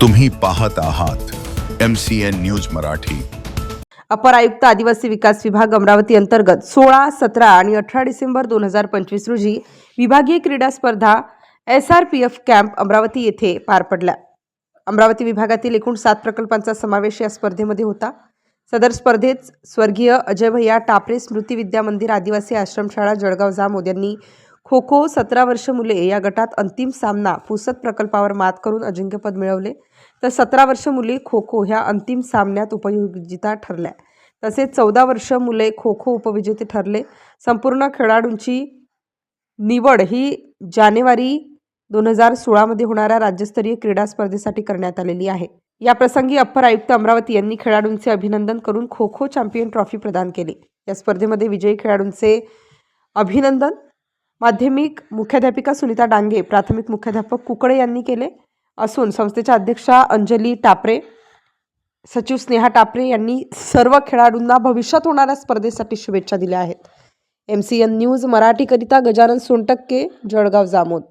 तुम्ही पाहत आहात M C N news Marathi. अपर आयुक्त आदिवासी विकास विभाग अमरावती अंतर्गत सोळा सतरा आणि अठरा डिसेंबर दोन हजार पंचवीस रोजी विभागीय क्रीडा स्पर्धा S R P F camp Amravati येथे पार पडल्या. अमरावती विभागातील एकूण सात प्रकल्पांचा समावेश या स्पर्धेमध्ये होता. सदर स्पर्धेत स्वर्गीय अजय भैया टापरे स्मृती विद्या मंदिर आदिवासी आश्रमशाळा जळगाव जामोद यांनी खो खो सतरा वर्ष मुले या गटात अंतिम सामना फुसत प्रकल्पावर मात करून अजिंक्यपद मिळवले. तर सतरा वर्ष मुली खो खो ह्या अंतिम सामन्यात उपयोजिता ठरल्या. तसेच चौदा वर्ष मुले खो खो उपविजेते ठरले. संपूर्ण खेळाडूंची निवड ही जानेवारी दोन हजार सोळामध्ये होणाऱ्या राज्यस्तरीय क्रीडा स्पर्धेसाठी करण्यात आलेली आहे. या प्रसंगी अप्पर आयुक्त अमरावती यांनी खेळाडूंचे अभिनंदन करून खो खो चॅम्पियन ट्रॉफी प्रदान केली. या स्पर्धेमध्ये विजयी खेळाडूंचे अभिनंदन माध्यमिक मुख्याध्यापिका सुनीता डांगे प्राथमिक मुख्याध्यापक कुकडे यांनी केले असून संस्थेच्या अध्यक्षा अंजली टापरे सचिव स्नेहा टापरे यांनी सर्व खेळाडूंना भविष्यात होणाऱ्या स्पर्धेसाठी शुभेच्छा दिल्या आहेत. एम सी एन न्यूज मराठीकरिता गजानन सोनटक्के जळगाव जामोद.